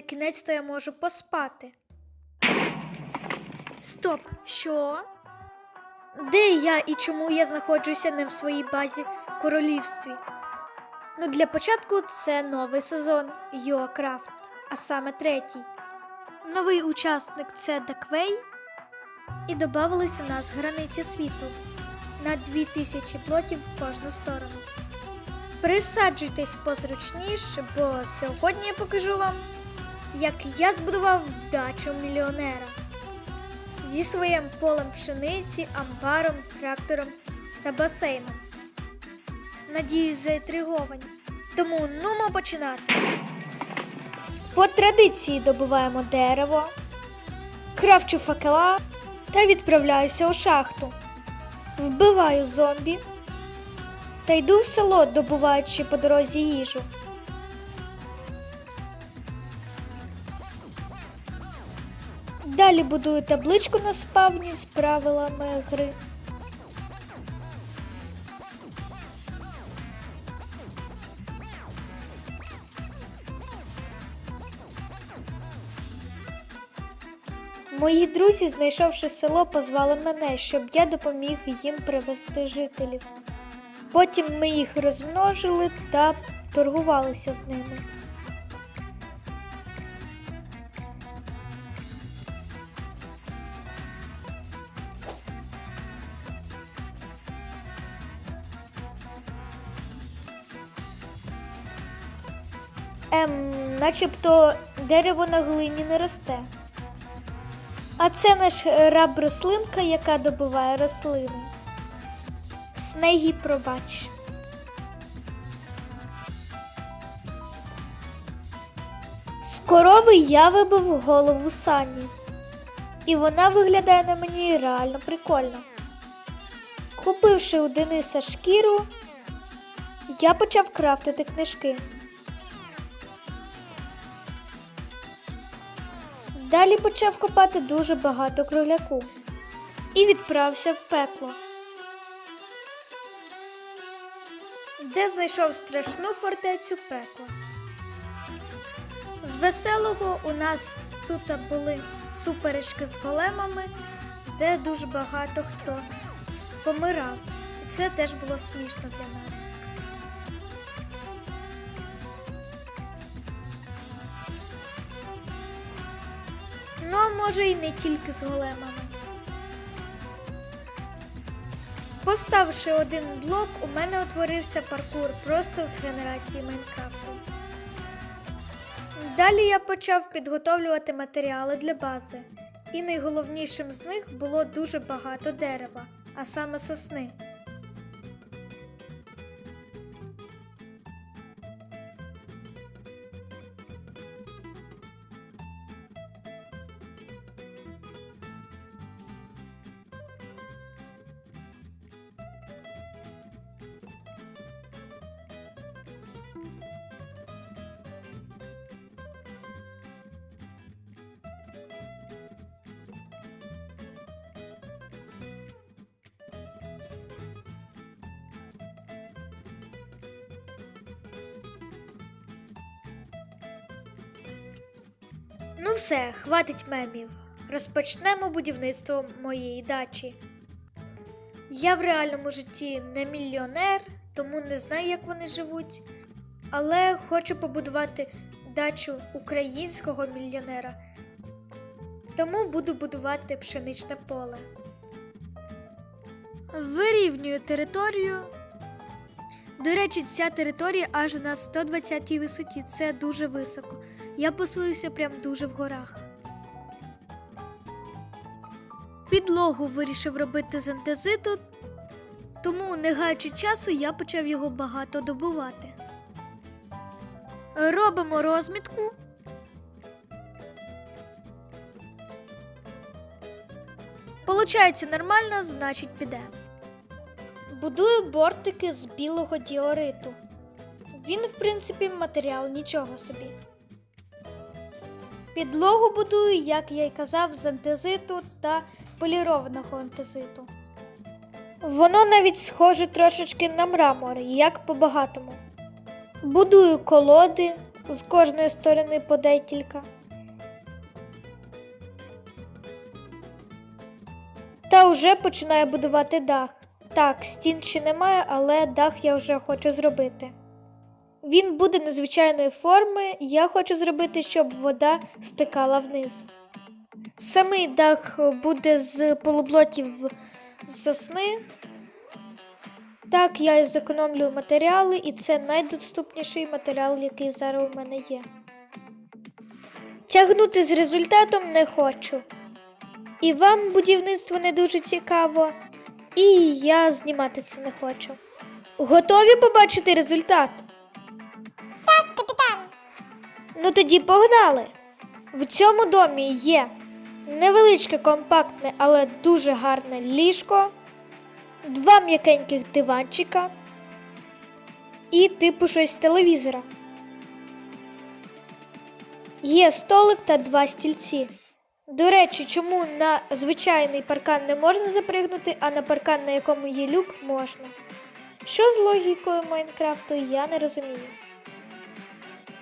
На кінець то я можу поспати. Стоп, що? Де я і чому я знаходжуся не в своїй базі королівстві? Ну, для початку це новий сезон Йокрафт, а саме третій. Новий учасник це Даквей. І додавались у нас границі світу на 2000 плотів в кожну сторону. Присаджуйтесь позручніше, бо сьогодні я покажу вам, як я збудував дачу мільйонера зі своїм полем пшениці, амбаром, трактором та басейном. Надіюсь, заінтриговані. Тому нумо починати. По традиції добуваємо дерево, кравчу факела та відправляюся у шахту. Вбиваю зомбі та йду в село, добуваючи по дорозі їжу. Далі будую табличку на спавні з правилами гри. Мої друзі, знайшовши село, позвали мене, щоб я допоміг їм привезти жителів. Потім ми їх розмножили та торгувалися з ними. Ем, начебто дерево на глині не росте. А це наш раб рослинка, яка добуває рослини. Снегі пробач. З корови я вибив голову сані. І вона виглядає на мені реально прикольно. Купивши у Дениса шкіру, я почав крафтити книжки. Далі почав копати дуже багато кругляку і відправився в пекло, де знайшов страшну фортецю пекла. З веселого у нас тут були суперечки з големами, де дуже багато хто помирав. І це теж було смішно для нас. Може і не тільки з големами. Поставивши один блок, у мене утворився паркур просто з генерації Майнкрафту. Далі я почав підготовлювати матеріали для бази, і найголовнішим з них було дуже багато дерева, а саме сосни. Ну все, хватить мемів. Розпочнемо будівництво моєї дачі. Я в реальному житті не мільйонер, тому не знаю, як вони живуть, але хочу побудувати дачу українського мільйонера. Тому буду будувати пшеничне поле. Вирівнюю територію. До речі, ця територія аж на 120 висоті. Це дуже високо. Я поселився прям дуже в горах. Підлогу вирішив робити з антезиту, тому, не гаючи часу, я почав його багато добувати. Робимо розмітку. Получається нормально, значить піде. Будую бортики з білого діориту. Він, в принципі, матеріал нічого собі. Підлогу будую, як я й казав, з антезиту та полірованого антезиту. Воно навіть схоже трошечки на мрамор, як по-багатому. Будую колоди, з кожної сторони по декілька. Та вже починаю будувати дах. Так, стін ще немає, але дах я вже хочу зробити. Він буде незвичайної форми, я хочу зробити, щоб вода стикала вниз. Самий дах буде з полублоків з сосни. Так, я зекономлюю матеріали, і це найдоступніший матеріал, який зараз у мене є. Тягнути з результатом не хочу. І вам будівництво не дуже цікаво, і я знімати це не хочу. Готові побачити результат? Ну тоді погнали. В цьому домі є невеличке, компактне, але дуже гарне ліжко, два м'якеньких диванчика і типу щось телевізора. Є столик та два стільці. До речі, чому на звичайний паркан не можна запригнути, а на паркан, на якому є люк, можна. Що з логікою Майнкрафту, я не розумію.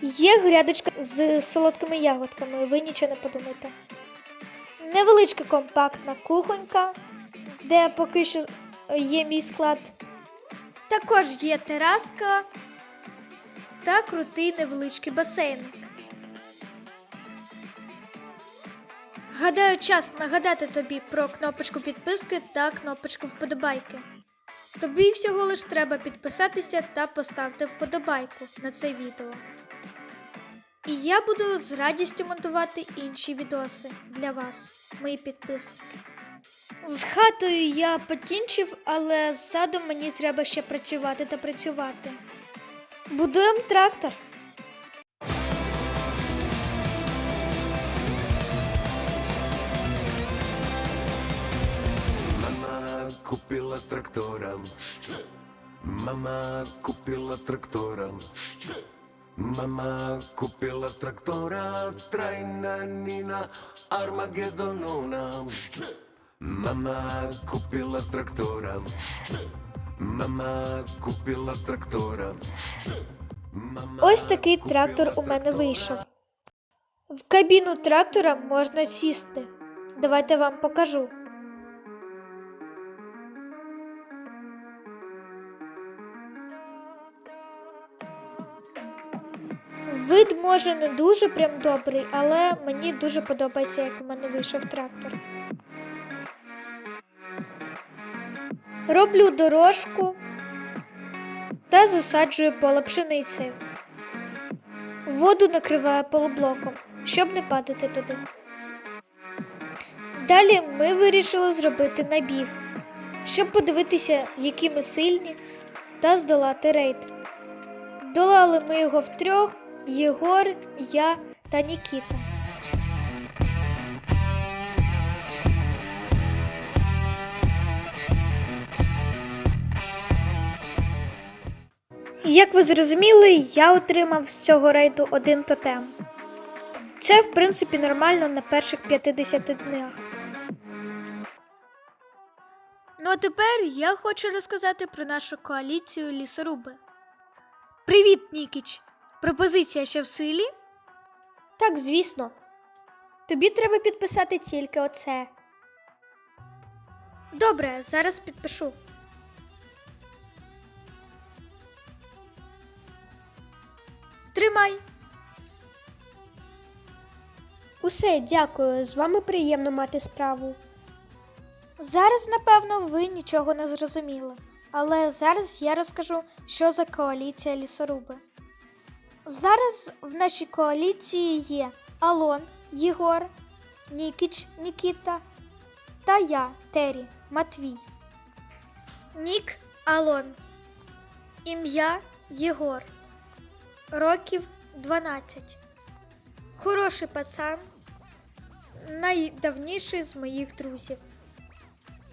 Є грядочка з солодкими ягодками, ви нічого не подумайте. Невеличка компактна кухонька, де поки що є мій склад. Також є тераска та крутий невеличкий басейн. Гадаю, час нагадати тобі про кнопочку підписки та кнопочку вподобайки. Тобі всього лиш треба підписатися та поставити вподобайку на це відео. І я буду з радістю монтувати інші відоси для вас, мої підписники. З хатою я покінчив, але ззаду мені треба ще працювати та працювати. Будуємо трактор. Мама купила трактора. Мама купила трактора. Мама купила трактора. Трайна Ніна Армагеддонона. Мама купила трактора. Мама купила трактора. Мама Ось такий трактор у мене вийшов. В кабіну трактора можна сісти. Давайте вам покажу. Вид може не дуже прям добрий, але мені дуже подобається, як у мене вийшов трактор. Роблю дорожку та засаджую поле пшеницею. Воду накриваю полублоком, щоб не падати туди. Далі ми вирішили зробити набіг, щоб подивитися, які ми сильні, та здолати рейд. Долали ми його втрьох: Єгор, я та Нікіта. Як ви зрозуміли, я отримав з цього рейду один тотем. Це, в принципі, нормально на перших 50 днях. Ну а тепер я хочу розказати про нашу коаліцію лісоруби. Привіт, Нікіч! Пропозиція ще в силі? Так, звісно. Тобі треба підписати тільки оце. Добре, зараз підпишу. Тримай. Усе, дякую. З вами приємно мати справу. Зараз, напевно, ви нічого не зрозуміли. Але зараз я розкажу, що за коаліція лісоруби. Зараз в нашій коаліції є Алон, Єгор, Нікіч, Нікіта та я, Тері, Матвій. Нік Алон. Ім'я Єгор. Років 12. Хороший пацан. Найдавніший з моїх друзів.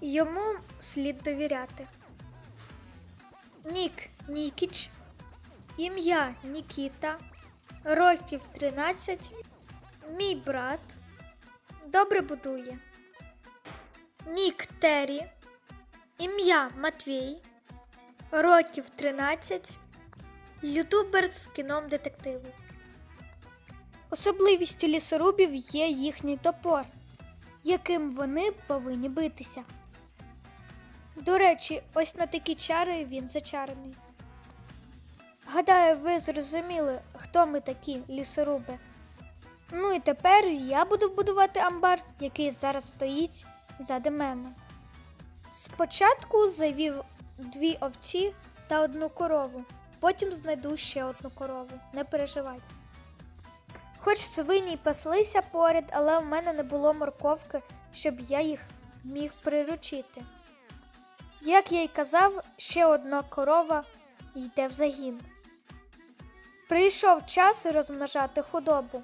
Йому слід довіряти. Нік Нікіч. Ім'я Нікіта. Років 13. Мій брат. Добре будує. Нік Террі. Ім'я Матвій. Років 13. Ютубер з кіном детективу. Особливістю лісорубів є їхній топор, яким вони повинні битися. До речі, ось на такі чари він зачарений. Гадаю, ви зрозуміли, хто ми такі лісоруби. Ну і тепер я буду будувати амбар, який зараз стоїть зади мене. Спочатку завів дві овці та одну корову, потім знайду ще одну корову, не переживай. Хоч свині й паслися поряд, але в мене не було морковки, щоб я їх міг приручити. Як я й казав, ще одна корова йде в загін. Прийшов час розмножати худобу.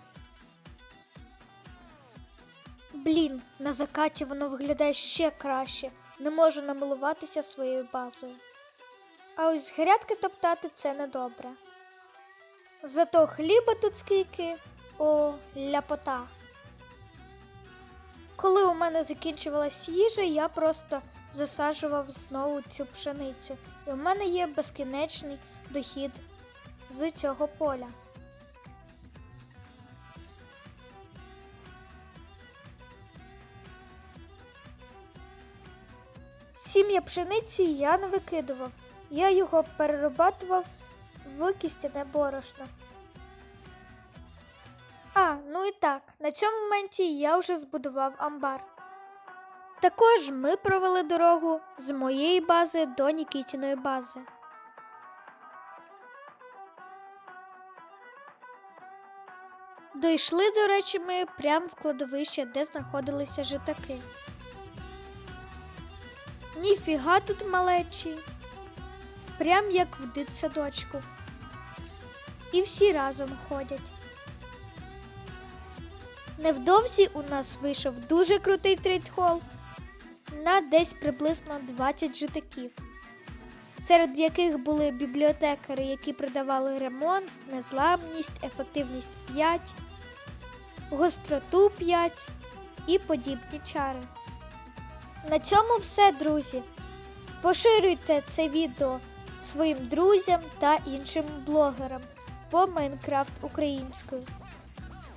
Блін, на закаті воно виглядає ще краще. Не можу намилуватися своєю базою. А ось грядки топтати це недобре. Зато хліба тут скільки о ляпота. Коли у мене закінчувалась їжа, я просто засаджував знову цю пшеницю, і у мене є безкінечний дохід з цього поля. Сім'я пшениці я не викидував. Я його перерабатував в кістяне борошно. А, ну і так, на цьому моменті я вже збудував амбар. Також ми провели дорогу з моєї бази до Нікітіної бази. Дійшли, до речі, ми прямо в кладовище, де знаходилися житаки. Ніфіга тут малечі. Прям як в дитсадочку. І всі разом ходять. Невдовзі у нас вийшов дуже крутий трейдхол на десь приблизно 20 житаків, серед яких були бібліотекари, які продавали ремонт, незламність, ефективність 5, гостроту 5 і подібні чари. На цьому все, друзі. Поширюйте це відео своїм друзям та іншим блогерам по Майнкрафт українською.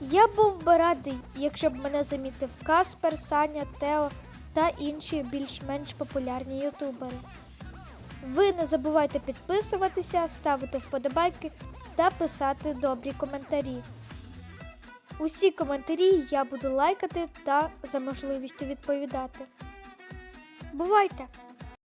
Я був би радий, якщо б мене замітив Каспер, Саня, Тео та інші більш-менш популярні ютубери. Ви не забувайте підписуватися, ставити вподобайки та писати добрі коментарі. Усі коментарі я буду лайкати та за можливістю відповідати. Бувайте!